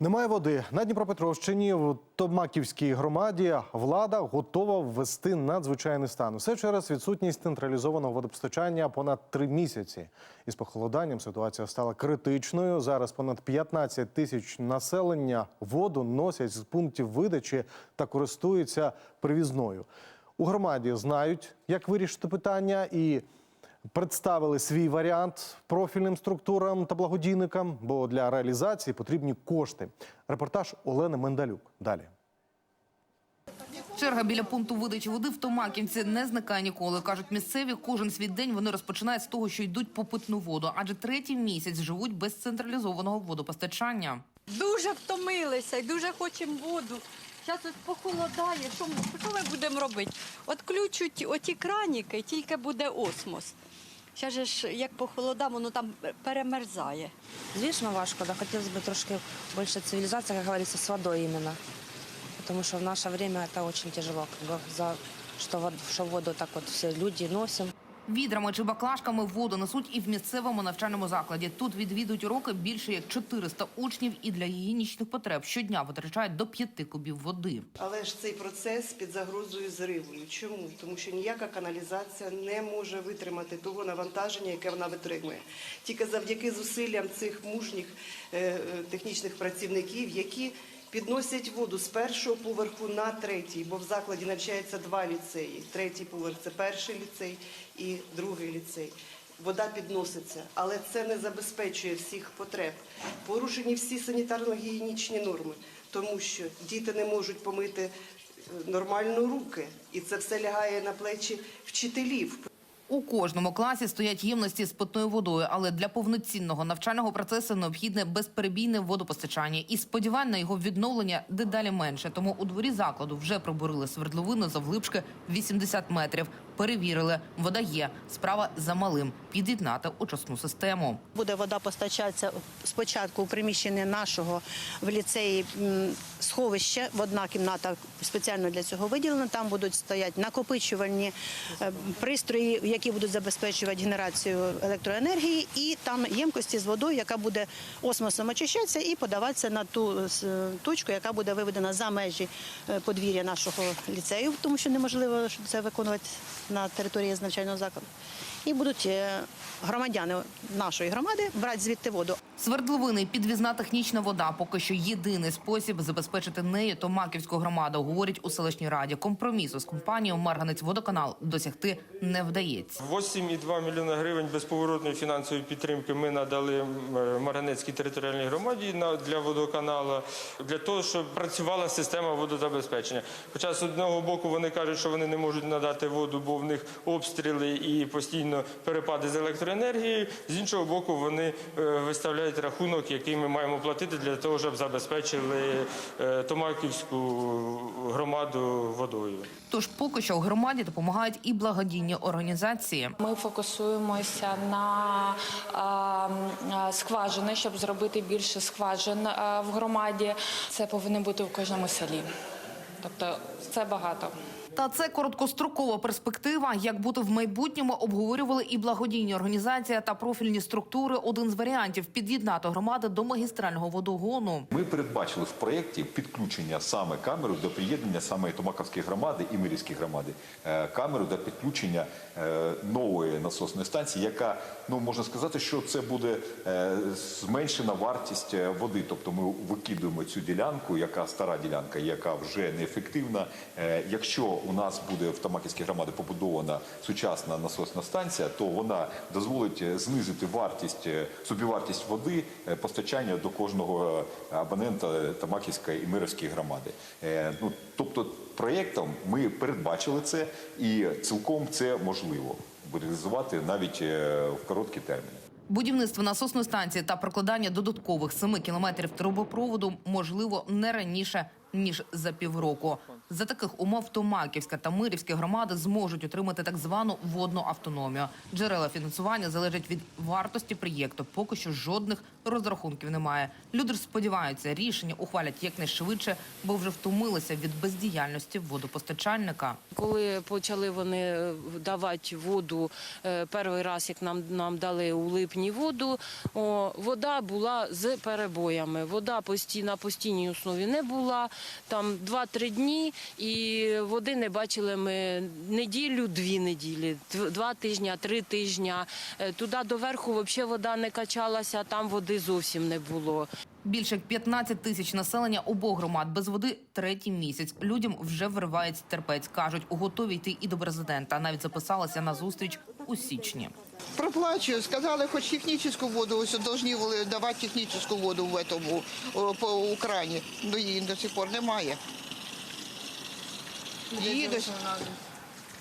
Немає води на Дніпропетровщині в Томаківській громаді. Влада готова ввести надзвичайний стан. Все через відсутність централізованого водопостачання понад три місяці. Із похолоданням ситуація стала критичною. Зараз понад 15 тисяч населення воду носять з пунктів видачі та користуються привізною. У громаді знають, як вирішити питання і представили свій варіант профільним структурам та благодійникам, бо для реалізації потрібні кошти. Репортаж Олени Мендалюк. Далі. Черга біля пункту видачі води в Томаківці не зникає ніколи. Кажуть місцеві, кожен свій день вони розпочинають з того, що йдуть по питну воду, адже третій місяць живуть без централізованого водопостачання. Дуже втомилися і дуже хочемо воду. Зараз ось похолодає. Що, ми- що ми будемо робити? Отключуть оті краніки, тільки буде осмос. Же ж, як похолода, воно там перемерзає. Звісно, важко, да хотілося б трошки більше цивілізації, як говориться, з водою іменно. Тому що в наше время це дуже тяжело, за що, вод- що воду так от всі люди носимо. Відрами чи баклажками воду несуть і в місцевому навчальному закладі. Тут відвідують уроки більше як 400 учнів і для гігієнічних потреб щодня витрачають до 5 кубів води. Але ж цей процес під загрозою зриву. Чому? Тому що ніяка каналізація не може витримати того навантаження, яке вона витримує. Тільки завдяки зусиллям цих мужніх е, е, технічних працівників, які підносять воду з першого поверху на третій, бо в закладі навчається два ліцеї. Третій поверх це перший ліцей і другий ліцей. Вода підноситься, але це не забезпечує всіх потреб. Порушені всі санітарно-гігієнічні норми, тому що діти не можуть помити е, нормально руки, і це все лягає на плечі вчителів. У кожному класі стоять ємності з питною водою, але для повноцінного навчального процесу необхідне безперебійне водопостачання. І сподівань на його відновлення дедалі менше. Тому у дворі закладу вже пробурили свердловину завглибшки 80 метрів. Перевірили, вода є. Справа за малим під'єднати очисну систему. Буде вода постачатися спочатку у приміщенні нашого в ліцеї сховище. Одна кімната спеціально для цього виділена. Там будуть стояти накопичувальні е, пристрої, які будуть забезпечувати генерацію електроенергії, і там ємкості з водою, яка буде осмосом очищатися і подаватися на ту точку, яка буде виведена за межі е, подвір'я нашого ліцею, тому що неможливо це виконувати на території навчального закладу. І будуть е, громадяни нашої громади брати звідти воду. Свердловини підвізна технічна вода поки що єдиний спосіб забезпечити нею Томаківську громаду. Говорять у селищній раді. Компромісу з компанією Марганець Водоканал досягти не вдається. 8,2 мільйона гривень безповоротної фінансової підтримки ми надали Марганецькій територіальній громаді для водоканалу, для того, щоб працювала система водозабезпечення. Хоча з одного боку вони кажуть, що вони не можуть надати воду, бо в них обстріли і постійно перепади з електроенергією. З іншого боку, вони е, виставляють рахунок, який ми маємо платити для того, щоб забезпечили е, Томаківську громаду водою. Тож поки що у громаді допомагають і благодійні організації. Ми фокусуємося на а, а, скважини, щоб зробити більше скважин в громаді. Це повинно бути в кожному селі. Тобто це багато. Та це короткострокова перспектива. Як бути в майбутньому, обговорювали і благодійні організації та профільні структури. Один з варіантів під'єднати громади до магістрального водогону. Ми передбачили в проєкті підключення саме камери до приєднання саме Томаковської громади і Мирівської громади. Е, Камеру до підключення е, нової насосної станції, яка ну можна сказати, що це буде е, зменшена вартість води. Тобто ми викидуємо цю ділянку, яка стара ділянка, яка вже неефективна. Якщо у нас буде в Томаківській громаді побудована сучасна насосна станція, то вона дозволить е, знизити вартість е, собівартість води е, постачання до кожного абонента Тамаківської і Мирівської громади. Ну тобто, проєктом ми передбачили це, і цілком це можливо реалізувати навіть в короткі терміни. Будівництво насосної станції та прокладання додаткових 7 кілометрів трубопроводу можливо не раніше ніж за півроку. За таких умов Томаківська та Мирівська громади зможуть отримати так звану водну автономію. Джерела фінансування залежать від вартості проєкту. Поки що жодних розрахунків немає. Люди сподіваються, рішення ухвалять якнайшвидше, бо вже втомилися від бездіяльності водопостачальника. Коли почали вони е, давати воду е, перший раз, як нам, нам дали у липні воду, о, вода була з перебоями. Вода постій, на постійній основі не була. Там 2-3 дні і води не бачили ми неділю, дві неділі, дв- два тижні, три тижні. Е, Туди доверху взагалі вода не качалася, там води зовсім не було. Більше як 15 тисяч населення обох громад без води третій місяць. Людям вже виривається терпець. кажуть, готові йти і до президента. Навіть записалися на зустріч у січні. Проплачую, сказали, хоч технічну воду, ось повинні були давати технічну воду в этому, о, по Україні. Ну її до сих пор немає. Її до сих-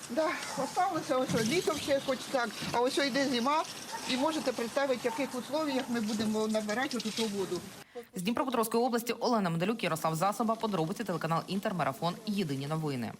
Да, осталося ось літом ще хоч так, а ось йде зима, і можете представити, в яких условиях ми будемо набирати ту воду. З Дніпропетровської області Олена Медалюк, Ярослав Засоба, подробиці телеканал Інтермарафон. Єдині новини.